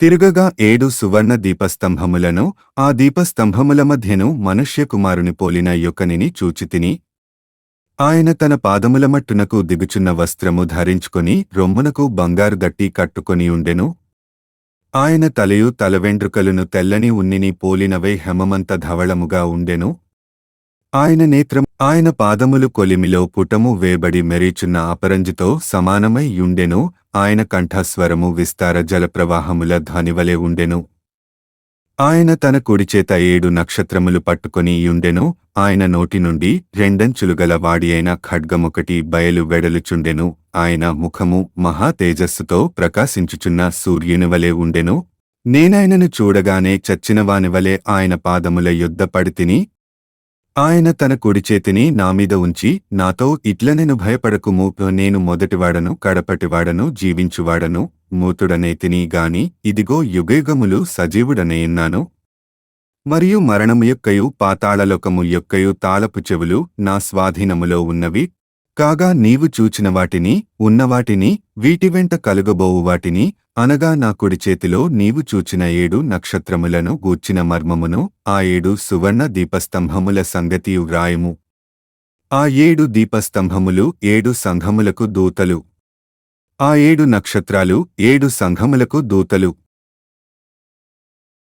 తిరుగగా ఏడు సువర్ణ దీపస్తంభములను ఆ దీపస్తంభముల మధ్యను మనుష్యకుమారుని పోలిన యొక్కనిని చూచితిని. ఆయన తన పాదముల మట్టునకు దిగుచున్న వస్త్రము ధరించుకొని రొమ్మునకు బంగారు గట్టి కట్టుకొని ఉండెను. ఆయన తలయు తలవెండ్రుకలను తెల్లని ఉన్నిని పోలినవై హెమమంత ధవళముగా ఉండెను. ఆయన నేత్రం ఆయన పాదములు కొలిమిలో పుటము వేబడి మెరీచున్న అపరంజితో సమానమై యుండెను ఆయన కంఠస్వరము విస్తార జలప్రవాహముల ధ్వనివలె ఉండెను. ఆయన తన కుడిచేత ఏడు నక్షత్రములు పట్టుకొని యుండెను. ఆయన నోటి నుండి రెండంచులుగల వాడి అయిన ఖడ్గమొకటి బయలు వెడలుచుండెను. ఆయన ముఖము మహా తేజస్సుతో ప్రకాశించుచున్న సూర్యునివలే ఉండెను. నేనాయనను చూడగానే చచ్చినవానివలే ఆయన పాదముల యుద్ధ పడితిని ఆయన తన కుడి చేతిని నామీద ఉంచి నాతో ఇట్ల నేను భయపడకుము నేను మొదటివాడను కడపటివాడను జీవించువాడను మూతుడనేతిని గాని ఇదిగో యుగయుగములు సజీవుడనేయున్నాను మరియు మరణము యొక్కయు పాతాళలోకము యొక్కయు తాళపు చెవులు నా స్వాధీనములో ఉన్నవి కాగా నీవు చూచిన వాటిని ఉన్నవాటిని వీటి వెంట కలుగబోవు వాటిని అనగా నా కుడి చేతిలో నీవు చూచిన ఏడు నక్షత్రములను గూర్చిన మర్మమును ఆ ఏడు సువర్ణ దీపస్తంభముల సంగతియు వ్రాయము. ఆ ఏడు దీపస్తంభములు ఏడు సంఘములకు దూతలు. ఆ ఏడు నక్షత్రాలు ఏడు సంఘములకు దూతలు.